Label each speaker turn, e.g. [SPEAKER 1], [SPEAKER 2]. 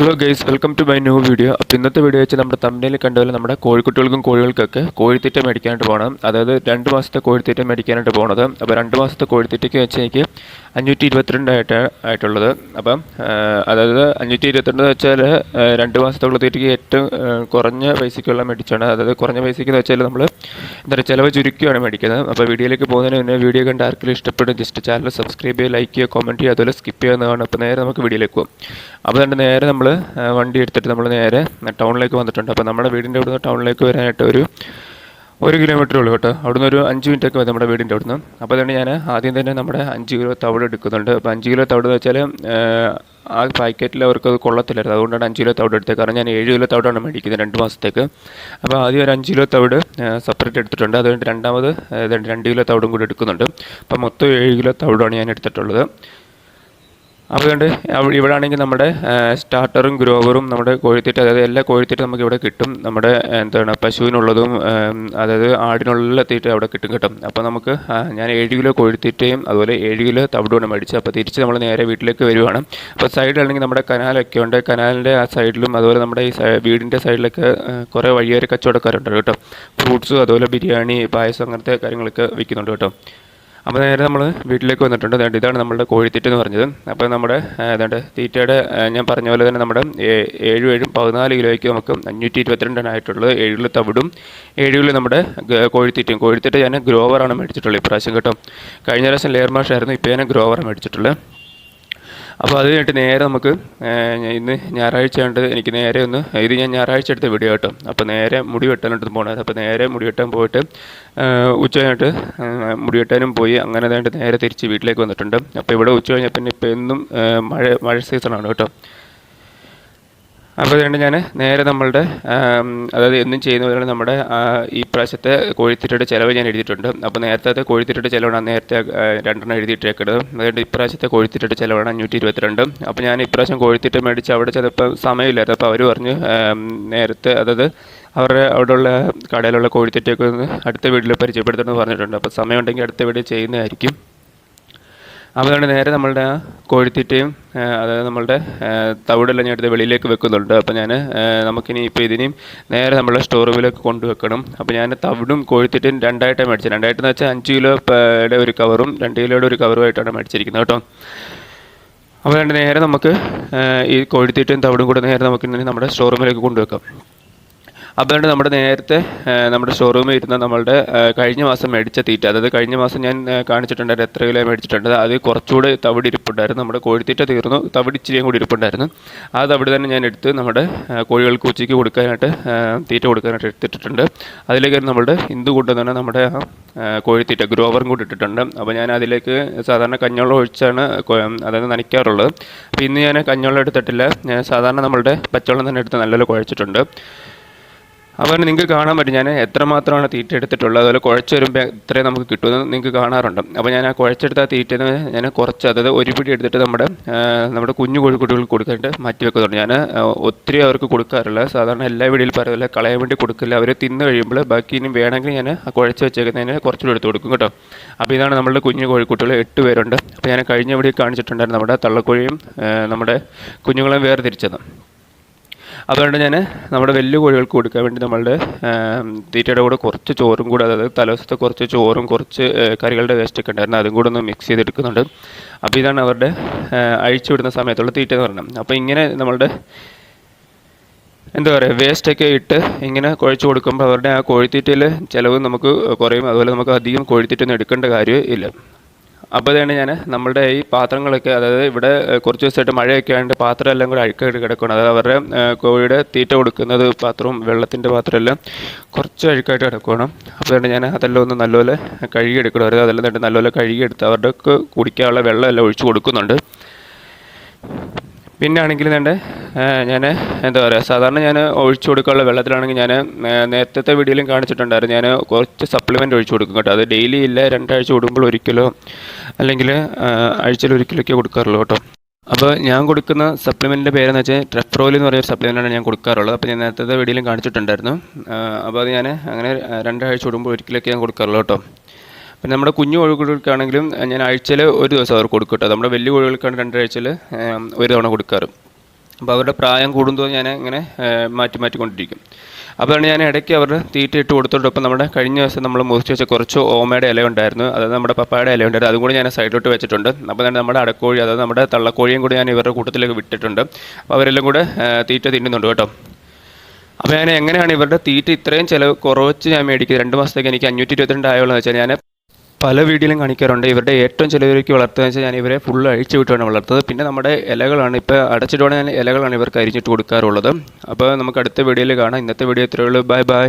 [SPEAKER 1] Hello guys welcome to my new video അപ്പോൾ ഇന്നത്തെ video വെച്ച് നമ്മുടെ തമിഴിൽ കണ്ടുപോലെ നമ്മുടെ കോഴിക്കുട്ടികൾക്കും കോഴികൾക്കൊക്കെ കോഴിത്തീറ്റ മേടിക്കാനായിട്ട് പോകണം അതായത് രണ്ട് മാസത്തെ കോഴിത്തീറ്റ മേടിക്കാനായിട്ട് പോകണത് അപ്പോൾ രണ്ട് മാസത്തെ കോഴിത്തീറ്റയ്ക്ക് വെച്ച് എനിക്ക് അഞ്ഞൂറ്റി ഇരുപത്തിരണ്ടായിട്ട് ആയിട്ടുള്ളത്. അപ്പം അതായത് അഞ്ഞൂറ്റി ഇരുപത്തിരണ്ട് എന്ന് വെച്ചാൽ രണ്ട് മാസത്തെ തീറ്റയ്ക്ക് ഏറ്റവും കുറഞ്ഞ പൈസയ്ക്കുള്ള മേടിച്ചാണ്. അതായത് കുറഞ്ഞ പൈസയ്ക്ക് എന്ന് വെച്ചാൽ നമ്മൾ എന്താ പറയുക ചിലവ് ചുരുക്കിയാണ് മേടിക്കുന്നത്. അപ്പോൾ വീഡിയോയിലേക്ക് പോകുന്നതിന് മുന്നേ വീഡിയോ കണ്ട് ആർക്കെങ്കിലും ഇഷ്ടപ്പെടും ജസ്റ്റ് ചാനൽ സബ്സ്ക്രൈബ് ചെയ്യുക ലൈക്ക് ചെയ്യുക കമന്റ് ചെയ്യുക അതുപോലെ സ്കിപ്പ് ചെയ്യുന്നതാണ് അപ്പോൾ നേരെ നമുക്ക് വീഡിയോയിലേക്ക് പോകും അപ്പോൾ തന്നെ നേരെ നമ്മൾ വണ്ടി എടുത്തിട്ട് നമ്മൾ നേരെ ടൗണിലേക്ക് വന്നിട്ടുണ്ട്. അപ്പോൾ നമ്മുടെ വീടിന്റെ ഇവിടുന്ന് ടൗണിലേക്ക് വരാനായിട്ട് ഒരു ഒരു കിലോമീറ്റർ ഉള്ളൂ കേട്ടോ. അവിടുന്ന് ഒരു അഞ്ച് മിനിറ്റ് ഒക്കെ നമ്മുടെ വീടിന്റെ അവിടുന്ന്. അപ്പോൾ തന്നെ ഞാൻ ആദ്യം തന്നെ നമ്മുടെ അഞ്ച് കിലോ തവിട് എടുക്കുന്നുണ്ട്. അപ്പോൾ അഞ്ച് കിലോ തവിട് എന്ന് വെച്ചാൽ ആ പാക്കറ്റിൽ അവർക്ക് അത് കൊള്ളത്തില്ലായിരുന്നു. അതുകൊണ്ടാണ് അഞ്ച് കിലോ തവിട് എടുത്തത്. കാരണം ഞാൻ ഏഴ് കിലോ തവിടാണ് മേടിക്കുന്നത് രണ്ട് മാസത്തേക്ക്. അപ്പോൾ ആദ്യം ഒരു അഞ്ച് കിലോ തവിട് സെപ്പറേറ്റ് എടുത്തിട്ടുണ്ട്. അതുകൊണ്ട് രണ്ടാമത് രണ്ട് കിലോ തവിടും കൂടി എടുക്കുന്നുണ്ട്. അപ്പോൾ മൊത്തം ഏഴ് കിലോ തവിടാണ് ഞാൻ എടുത്തിട്ടുള്ളത്. അതുകൊണ്ട് ഇവിടെ ആണെങ്കിൽ നമ്മുടെ സ്റ്റാർട്ടറും ഗ്രോവറും നമ്മുടെ കോഴിത്തീറ്റ അതായത് എല്ലാ കോഴിത്തീറ്റ നമുക്ക് ഇവിടെ കിട്ടും. നമ്മുടെ എന്താണ് പശുവിനുള്ളതും അതായത് ആടിനുള്ള തീറ്റ അവിടെ കിട്ടും കിട്ടും. അപ്പോൾ നമുക്ക് ഞാൻ ഏഴ് കിലോ കോഴിത്തീറ്റയും അതുപോലെ ഏഴ് കിലോ തവിടുമാണ് മേടിച്ചത്. അപ്പോൾ തിരിച്ച് നമ്മൾ നേരെ വീട്ടിലേക്ക് വരുവാണ്. അപ്പോൾ സൈഡിലാണെങ്കിൽ നമ്മുടെ കനാലൊക്കെ ഉണ്ട്. കനാലിന്റെ ആ സൈഡിലും അതുപോലെ നമ്മുടെ ഈ വീടിന്റെ സൈഡിലൊക്കെ കുറേ വഴിയേറെ കച്ചവടക്കാരുണ്ട് കേട്ടോ. ഫ്രൂട്ട്സും അതുപോലെ ബിരിയാണി പായസം അങ്ങനത്തെ കാര്യങ്ങളൊക്കെ വിൽക്കുന്നുണ്ട് കേട്ടോ. അപ്പോൾ നേരെ നമ്മൾ വീട്ടിലേക്ക് വന്നിട്ടുണ്ട്. അതുകൊണ്ട് ഇതാണ് നമ്മുടെ കോഴിത്തീറ്റ എന്ന് പറഞ്ഞത്. അപ്പോൾ നമ്മുടെ അതുകൊണ്ട് തീറ്റയുടെ ഞാൻ പറഞ്ഞ പോലെ തന്നെ നമ്മുടെ ഏഴും ഏഴും പതിനാല് കിലോയ്ക്ക് നമുക്ക് അഞ്ഞൂറ്റി ഇരുപത്തിരണ്ടാണ് ആയിട്ടുള്ളത്. ഏഴ് കിലോ തവിടും ഏഴ് നമ്മുടെ കോഴിത്തീറ്റയും. കോഴിത്തീറ്റ ഞാൻ ഗ്രോവറാണ് മേടിച്ചിട്ടുള്ളത് ഇപ്രാവശ്യം കേട്ടോ. കഴിഞ്ഞ പ്രാവശ്യം ലെയർ മാഷായിരുന്നു ഇപ്പോൾ ഞാൻ ഗ്രോവറാണ് മേടിച്ചിട്ടുള്ളത്. അപ്പോൾ അത് കഴിഞ്ഞിട്ട് നേരെ നമുക്ക് ഇന്ന് ഞായറാഴ്ച ആയതുകൊണ്ട് എനിക്ക് നേരെ ഒന്ന് ഇത് ഞാൻ ഞായറാഴ്ച എടുത്ത വീഡിയോ കേട്ടോ. അപ്പോൾ നേരെ മുടി വെട്ടാനായിട്ട് പോകണത് അപ്പോൾ നേരെ മുടി വെട്ടാൻ പോയിട്ട് ഉച്ച കഴിഞ്ഞിട്ട് മുടി വെട്ടാനും പോയി. അങ്ങനെ നേരെ തിരിച്ച് വീട്ടിലേക്ക് വന്നിട്ടുണ്ട്. അപ്പോൾ ഇവിടെ ഉച്ച കഴിഞ്ഞാൽ പിന്നെ ഇപ്പോൾ എന്നും മഴ മഴ സീസണാണ് കേട്ടോ. അപ്പോൾ അതുകൊണ്ട് ഞാൻ നേരെ നമ്മളുടെ അതായത് എന്നും ചെയ്യുന്ന പോലെയാണ് നമ്മുടെ ഈ പ്രാവശ്യത്തെ കോഴിത്തീറ്റയുടെ ചിലവ് ഞാൻ എഴുതിയിട്ടുണ്ട്. അപ്പോൾ നേരത്തെ കോഴിത്തീറ്റയുടെ ചിലവാണ് നേരത്തെ രണ്ടെണ്ണം എഴുതിയിട്ടേക്കുന്നത് അതുകൊണ്ട് ഇപ്രാവശ്യത്തെ കോഴിത്തീറ്റയുടെ ചിലവാണ് അഞ്ഞൂറ്റി ഇരുപത്തിരണ്ട് അപ്പോൾ ഞാൻ ഇപ്രാവശ്യം കോഴിത്തീറ്റ മേടിച്ച് അവിടെ ചിലപ്പോൾ സമയമില്ലായിരുന്നു. അപ്പോൾ അവർ പറഞ്ഞു നേരത്തെ അതായത് അവരുടെ അവിടെയുള്ള കടയിലുള്ള കോഴിത്തീറ്റയൊക്കെ ഒന്ന് അടുത്ത വീട്ടിൽ പരിചയപ്പെടുത്തണമെന്ന് പറഞ്ഞിട്ടുണ്ട്. അപ്പോൾ സമയമുണ്ടെങ്കിൽ അടുത്ത വീട്ടിൽ ചെയ്യുന്നതായിരിക്കും. അപ്പോൾ അതുകൊണ്ട് നേരെ നമ്മളുടെ ആ കോഴിത്തീറ്റയും അതായത് നമ്മളുടെ തവിടെല്ലാം ഞാൻ എടുത്ത് വെളിയിലേക്ക് വെക്കുന്നുണ്ട്. അപ്പോൾ ഞാൻ നമുക്കിനി ഇപ്പോൾ ഇതിനെയും നേരെ നമ്മളെ സ്റ്റോർ റൂമിലേക്ക് കൊണ്ടുവെക്കണം. അപ്പോൾ ഞാൻ തവിടും കോഴിത്തീറ്റയും രണ്ടായിട്ടാണ് മേടിച്ചത്. രണ്ടായിട്ടെന്ന് വെച്ചാൽ അഞ്ച് കിലോ യുടെ ഒരു കവറും രണ്ട് കിലോയുടെ ഒരു കവറുമായിട്ടാണ് മേടിച്ചിരിക്കുന്നത് കേട്ടോ. അപ്പോൾ രണ്ട് നേരെ നമുക്ക് ഈ കോഴിത്തീറ്റയും തവിടും കൂടെ നേരെ നമുക്ക് നമ്മുടെ സ്റ്റോർ റൂമിലേക്ക് കൊണ്ടുവെക്കാം. അതുകൊണ്ട് നമ്മുടെ നേരത്തെ നമ്മുടെ ഷോറൂമിൽ ഇരുന്ന നമ്മളുടെ കഴിഞ്ഞ മാസം മേടിച്ച തീറ്റ. അതായത് കഴിഞ്ഞ മാസം ഞാൻ കാണിച്ചിട്ടുണ്ടായിരുന്നു എത്ര കിലോ മേടിച്ചിട്ടുണ്ട്. അത് കുറച്ചുകൂടെ തവിട് ഇരിപ്പുണ്ടായിരുന്നു. നമ്മുടെ കോഴിത്തീറ്റ തീർന്നു. തവിട് ഇച്ചിരിയും കൂടി ഇരിപ്പുണ്ടായിരുന്നു. ആ തവിട് തന്നെ ഞാൻ എടുത്ത് നമ്മുടെ കോഴികൾക്ക് ഉച്ചയ്ക്ക് കൊടുക്കാനായിട്ട് തീറ്റ കൊടുക്കാനായിട്ട് എടുത്തിട്ടുണ്ട്. അതിലേക്ക് നമ്മളുടെ ഹിന്ദു കൊണ്ട് തന്നെ നമ്മുടെ കോഴിത്തീറ്റ ഗ്രോവറും കൂടി ഇട്ടിട്ടുണ്ട്. അപ്പോൾ ഞാൻ അതിലേക്ക് സാധാരണ കഞ്ഞോളം ഒഴിച്ചാണ് അതായത് നനയ്ക്കാറുള്ളത്. അപ്പോൾ ഇന്ന് ഞാൻ കഞ്ഞോളം എടുത്തിട്ടില്ല. സാധാരണ നമ്മളുടെ പച്ചവെള്ളം തന്നെ എടുത്ത് നല്ലപോലെ കുഴച്ചിട്ടുണ്ട്. അപ്പോൾ നിങ്ങൾക്ക് കാണാൻ പറ്റും. ഞാൻ എത്രമാത്രമാണ് തീറ്റ എടുത്തിട്ടുള്ളത്. അതുപോലെ കുഴച്ച് വരുമ്പോൾ എത്രയും നമുക്ക് കിട്ടുമെന്ന് നിങ്ങൾക്ക് കാണാറുണ്ട്. അപ്പോൾ ഞാൻ ആ കുഴച്ചെടുത്ത തീറ്റ ഞാൻ കുറച്ച് അതായത് ഒരു പിടി എടുത്തിട്ട് നമ്മുടെ നമ്മുടെ കുഞ്ഞു കോഴിക്കുട്ടികൾ കൊടുക്കാനായിട്ട് മാറ്റി വെക്കുന്നുണ്ട്. ഞാൻ ഒത്തിരി അവർക്ക് കൊടുക്കാറില്ല. സാധാരണ എല്ലാ വീടിലും പറയുന്നില്ല കളയാൻ വേണ്ടി കൊടുക്കില്ല. അവർ തിന്ന് കഴിയുമ്പോൾ ബാക്കി ഇനി വേണമെങ്കിൽ ഞാൻ ആ കുഴച്ച് വെച്ചേക്കുന്നതിന് കുറച്ചുകൂടി എടുത്ത് കൊടുക്കും കേട്ടോ. അപ്പോൾ ഇതാണ് നമ്മളുടെ കുഞ്ഞു കോഴിക്കുട്ടികൾ എട്ട് പേരുണ്ട്. അപ്പോൾ ഞാൻ കഴിഞ്ഞ വീഡിയോ കാണിച്ചിട്ടുണ്ടായിരുന്നു നമ്മുടെ തള്ളക്കോഴിയും നമ്മുടെ കുഞ്ഞുങ്ങളെയും വേർതിരിച്ചത്. അതുകൊണ്ട് ഞാൻ നമ്മുടെ വലിയ കോഴികൾക്ക് കൊടുക്കാൻ വേണ്ടി നമ്മളുടെ തീറ്റയുടെ കൂടെ കുറച്ച് ചോറും കൂടെ അതായത് തലേദിവസത്തെ കുറച്ച് ചോറും കുറച്ച് കറികളുടെ വേസ്റ്റൊക്കെ ഉണ്ടായിരുന്നു. അതും കൂടെ ഒന്ന് മിക്സ് ചെയ്തെടുക്കുന്നുണ്ട്. അപ്പോൾ ഇതാണ് അവരുടെ അഴിച്ചുവിടുന്ന അഴിച്ചു വിടുന്ന സമയത്തുള്ള തീറ്റ എന്ന് പറയുന്നത്. അപ്പോൾ ഇങ്ങനെ നമ്മളുടെ എന്താ പറയുക വേസ്റ്റൊക്കെ ഇട്ട് ഇങ്ങനെ കുഴച്ച് കൊടുക്കുമ്പോൾ അവരുടെ ആ കോഴിത്തീറ്റയിൽ ചിലവ് നമുക്ക് കുറയും. അതുപോലെ നമുക്ക് അധികം കോഴിത്തീറ്റ ഒന്നും എടുക്കേണ്ട കാര്യം ഇല്ല അപ്പോൾ ഇതാണ് ഞാൻ നമ്മുടെ ഈ പാത്രങ്ങളൊക്കെ അതായത് ഇവിടെ കുറച്ച് ദിവസമായിട്ട് മഴയൊക്കെ ആയതുകൊണ്ട് പാത്രം എല്ലാം കൂടെ അഴുക്കായിട്ട് കിടക്കുകയാണ് അതായത് അവരുടെ കോഴിയുടെ തീറ്റ കൊടുക്കുന്നത് പാത്രവും വെള്ളത്തിന്റെ പാത്രമെല്ലാം കുറച്ച് അഴുക്കായിട്ട് കിടക്കുകയാണ് അപ്പോൾ അതുകൊണ്ട് ഞാൻ അതെല്ലാം ഒന്ന് നല്ലപോലെ കഴുകിയെടുക്കണം. അതായത് അതെല്ലാം തന്നെ നല്ലപോലെ കഴുകിയെടുത്ത് അവരുടെ കുടിക്കാനുള്ള വെള്ളം എല്ലാം ഒഴിച്ച് കൊടുക്കുന്നുണ്ട്. പിന്നെ ആണെങ്കിൽ വേണ്ട ഞാൻ എന്താ പറയുക സാധാരണ ഞാൻ ഒഴിച്ചു കൊടുക്കാനുള്ള വെള്ളത്തിലാണെങ്കിൽ ഞാൻ നേരത്തെ വീഡിയോയിലും കാണിച്ചിട്ടുണ്ടായിരുന്നു. ഞാൻ കുറച്ച് സപ്ലിമെന്റ് ഒഴിച്ചു കൊടുക്കും കേട്ടോ. അത് ഡെയിലി ഇല്ല രണ്ടാഴ്ച കൂടുമ്പോൾ ഒരിക്കലോ അല്ലെങ്കിൽ ആഴ്ചയിൽ ഒരിക്കലൊക്കെ കൊടുക്കാറുള്ളൂ കേട്ടോ. അപ്പോൾ ഞാൻ കൊടുക്കുന്ന സപ്ലിമെന്റിന്റെ പേരെന്ന് വെച്ചാൽ ട്രെഫ്രോയിൽ എന്ന് പറയുന്ന സപ്ലിമെന്റാണ് ഞാൻ കൊടുക്കാറുള്ളത്. അപ്പോൾ ഞാൻ നേരത്തെ വീഡിയോയിലും കാണിച്ചിട്ടുണ്ടായിരുന്നു. അപ്പോൾ അത് ഞാൻ അങ്ങനെ രണ്ടാഴ്ച കൂടുമ്പോൾ ഒരിക്കലൊക്കെ ഞാൻ കൊടുക്കാറുള്ളൂ കേട്ടോ. പിന്നെ നമ്മുടെ കുഞ്ഞു കോഴികൾക്കാണെങ്കിലും ഞാൻ ആഴ്ചയിൽ ഒരു ദിവസം അവർക്ക് കൊടുക്കട്ടോ കേട്ടോ. നമ്മുടെ വലിയ കോഴികൾക്കാണ് രണ്ടാഴ്ചയിൽ ഒരു തവണ കൊടുക്കാറ്. അപ്പോൾ അവരുടെ പ്രായം കൂടുന്തോറും ഞാൻ ഇങ്ങനെ മാറ്റി മാറ്റിക്കൊണ്ടിരിക്കും. അപ്പോഴാണ് ഞാൻ ഇടയ്ക്ക് അവരുടെ തീറ്റ ഇട്ട് കൊടുത്തോടൊപ്പം നമ്മുടെ കഴിഞ്ഞ ദിവസം നമ്മൾ മുറിച്ച് വെച്ച കുറച്ച് ഓമയുടെ ഇല ഉണ്ടായിരുന്നു. അതായത് നമ്മുടെ പപ്പായുടെ ഇല ഉണ്ടായിരുന്നു. അതും കൂടി ഞാൻ സൈഡിലോട്ട് വെച്ചിട്ടുണ്ട്. അപ്പോൾ തന്നെ നമ്മുടെ അടക്കോഴി അതായത് നമ്മുടെ തള്ളക്കോഴിയും കൂടി ഞാൻ ഇവരുടെ കൂട്ടത്തിലേക്ക് വിട്ടിട്ടുണ്ട്. അപ്പോൾ അവരെല്ലാം കൂടെ തീറ്റ തിന്നുന്നുണ്ട് കേട്ടോ. അപ്പോൾ ഞാൻ എങ്ങനെയാണ് ഇവരുടെ തീറ്റ ഇത്രയും ചിലവ് കുറച്ച് ഞാൻ മേടിക്കുന്നത്? രണ്ട് മാസത്തേക്ക് എനിക്ക് അഞ്ഞൂറ്റി ഇരുപത്തിരണ്ട് ആയോളെന്ന് വെച്ചാൽ ഞാൻ പല വീഡിയോയിലും കാണിക്കാറുണ്ട്. ഇവരുടെ ഏറ്റവും ചിലവിലേക്ക് വളർത്തുക വെച്ചാൽ ഞാൻ ഇവരെ ഫുള്ള് അഴിച്ചു വിട്ടാണ് വളർത്തുന്നത്. പിന്നെ നമ്മുടെ ഇലകളാണ്. ഇപ്പോൾ അടച്ചിട്ടോടെ ഞാൻ ഇലകളാണ് ഇവർക്ക് അരിഞ്ഞിട്ട് കൊടുക്കാറുള്ളത്. അപ്പോൾ നമുക്ക് അടുത്ത വീഡിയോയിൽ കാണാം. ഇന്നത്തെ വീഡിയോ ഇത്രയുള്ളൂ ബൈ ബൈ